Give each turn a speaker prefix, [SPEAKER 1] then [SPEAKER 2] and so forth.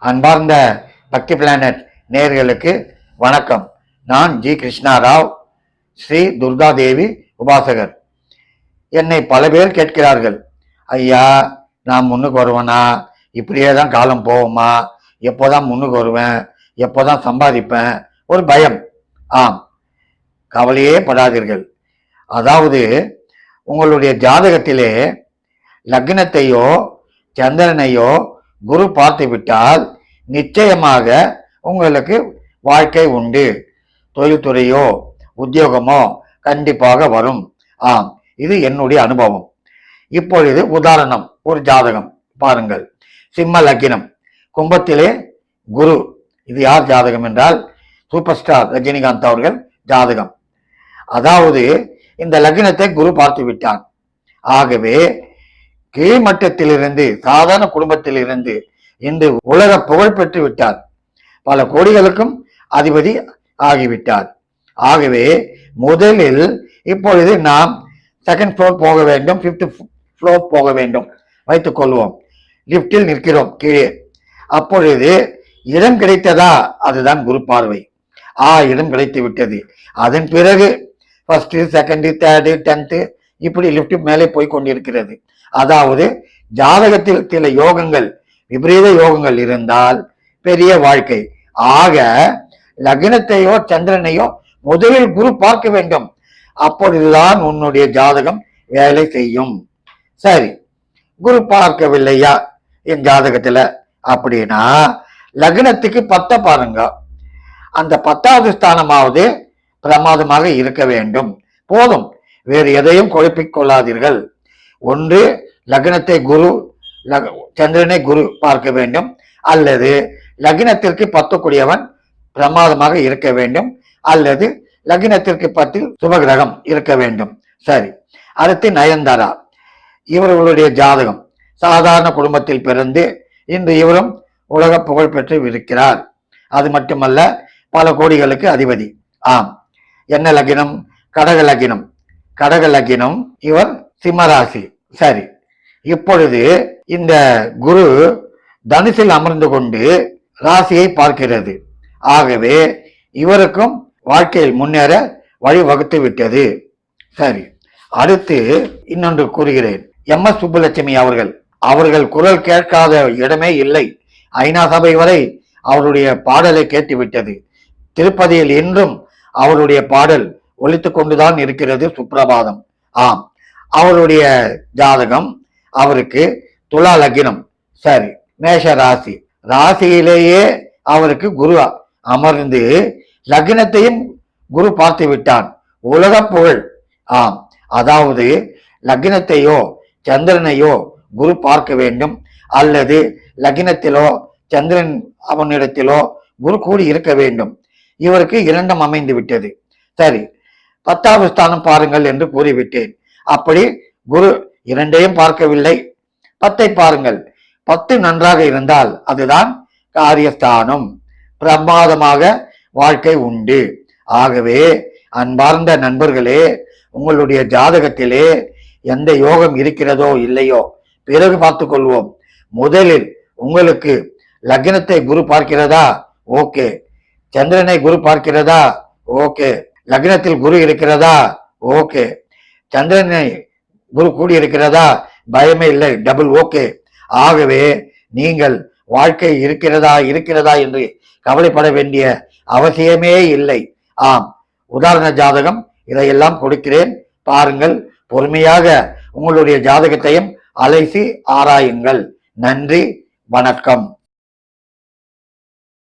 [SPEAKER 1] அன்பார்ந்த பக்தி பிளானட் நேர்களுக்கு வணக்கம். நான் ஜி கிருஷ்ணா ராவ் ஸ்ரீ துர்காதேவி உபாசகர். என்னை பல பேர் கேட்கிறார்கள். ஐயா நான் முன்னுக்கு வருவேனா? இப்படியே தான் காலம் போகுமா? எப்போதான் முன்னுக்கு வருவேன்? எப்போதான் சம்பாதிப்பேன்? ஒரு பயம். ஆம். கவலையே படாதீர்கள். அதாவது உங்களுடைய ஜாதகத்திலே லக்னத்தையோ சந்திரனையோ குரு பார்த்து விட்டால் நிச்சயமாக உங்களுக்கு வாழ்க்கை உண்டு. தொழில்துறையோ உத்தியோகமோ கண்டிப்பாக வரும். ஆம் இது என்னுடைய அனுபவம். இப்பொழுது உதாரணம் ஒரு ஜாதகம் பாருங்கள். சிம்ம லக்கினம் கும்பத்திலே குரு. இது யார் ஜாதகம் என்றால் சூப்பர் ஸ்டார் ரஜினிகாந்த் அவர்கள் ஜாதகம். அதாவது இந்த லக்னத்தை குரு பார்த்து விட்டான். ஆகவே கீழ்மட்டத்திலிருந்து சாதாரண குடும்பத்திலிருந்து இன்று உலக புகழ் பெற்று விட்டார். பல கோடிகளுக்கும் அதிபதி ஆகிவிட்டார். ஆகவே முதலில் இப்பொழுது நாம் செகண்ட் ஃப்ளோர் போக வேண்டும் ஃபிஃப்த் ஃப்ளோர் போக வேண்டும். வைத்துக் கொள்வோம். லிப்டில் நிற்கிறோம் கீழே. அப்பொழுது இடம் கிடைத்ததா? அதுதான் குரு பார்வை. ஆ இடம் கிடைத்து விட்டது. அதன் பிறகு ஃபர்ஸ்ட் செகண்ட் தேர்டு டென்த்து இப்படி லிப்ட் மேலே போய் கொண்டிருக்கிறது. அதாவது ஜாதகத்தில் சில யோகங்கள் விபரீத யோகங்கள் இருந்தால் பெரிய வாழ்க்கை. ஆக லக்னத்தையோ சந்திரனையோ முதலில் குரு பார்க்க வேண்டும். அப்பொழுதுதான் உன்னுடைய ஜாதகம் வேலை செய்யும். சரி குரு பார்க்கவில்லையா என் ஜாதகத்துல? அப்படின்னா லக்னத்துக்கு பத்த பாருங்க. அந்த பத்தாவது ஸ்தானமாவது பிரமாதமாக இருக்க வேண்டும். போதும் வேறு எதையும் குழப்பிக் கொள்ளாதீர்கள். ஒன்று லக்னத்தை குரு லக- சந்திரனை குரு பார்க்க வேண்டும். அல்லது லக்னத்திற்கு பத்தக்கூடியவன் பிரமாதமாக இருக்க வேண்டும். அல்லது லக்னத்திற்கு பத்தில் சுபகிரகம் இருக்க வேண்டும். சரி அடுத்து நயன்தாரா. இவர்களுடைய ஜாதகம். சாதாரண குடும்பத்தில் பிறந்து இன்று இவரும் உலக புகழ் பெற்று இருக்கிறார். அது மட்டுமல்ல பல கோடிகளுக்கு அதிபதி. ஆம் என்ன லக்னம்? கடக லக்கினம் கடக லக்கினம் இவர் சிம்மராசி. சரி. இப்பொழுது இந்த குரு தனுசில் அமர்ந்து கொண்டு ராசியை பார்க்கிறது. ஆகவே இவருக்கும் வாழ்க்கையில் முன்னேற வழிவகுத்து விட்டது. சரி. அடுத்து இன்னொன்று கூறுகிறேன். எம். எஸ். சுப்புலட்சுமி அவர்கள். அவர்கள் குரல் கேட்காத இடமே இல்லை. ஐநா சபை வரை அவருடைய பாடலை கேட்டுவிட்டது. திருப்பதியில் இன்றும் அவருடைய பாடல் ஒழித்து கொண்டுதான் இருக்கிறது சுப்பிரபாதம். ஆம். அவருடைய ஜாதகம் அவருக்கு துலா லக்னம் சரி மேஷ ராசி. ராசியிலேயே அவருக்கு குரு அமர்ந்து லக்னத்தையும் குரு பார்த்து விட்டான். உலக புகழ். ஆம் அதாவது லக்னத்தையோ சந்திரனையோ குரு பார்க்க வேண்டும். அல்லது லக்னத்திலோ சந்திரன் அவனிடத்திலோ குரு கூடி இருக்க வேண்டும். இவருக்கு இரண்டும் அமைந்து விட்டது. சரி பத்தாவது ஸ்தானம் பாருங்கள் என்று கூறிவிட்டேன். அப்படி குரு இரண்டையும் பார்க்கவில்லை. பத்தை பாருங்கள். பத்து நன்றாக இருந்தால் அதுதான் காரியஸ்தானம். பிரமாதமாக வாழ்க்கை உண்டு. ஆகவே அன்பார்ந்த நண்பர்களே உங்களுடைய ஜாதகத்திலே எந்த யோகம் இருக்கிறதோ இல்லையோ பிறகு பார்த்து கொள்வோம் முதலில் உங்களுக்கு லக்னத்தை குரு பார்க்கிறதா? ஓகே. சந்திரனை குரு பார்க்கிறதா? ஓகே. லக்னத்தில் குரு இருக்கிறதா? ஓகே. சந்திரனை குரு கூடி இருக்கிறதா பயமே இல்லை. டபுள் ஓகே ஆகவே நீங்கள் வாழ்க்கை இருக்கிறதா இருக்கிறதா என்று கவலைப்பட வேண்டிய அவசியமே இல்லை. ஆம். உதாரண ஜாதகம் இதையெல்லாம் கொடுக்கிறேன். பாருங்கள். பொறுமையாக உங்களுடைய ஜாதகத்தையும் அலைசி ஆராயுங்கள். நன்றி. வணக்கம்.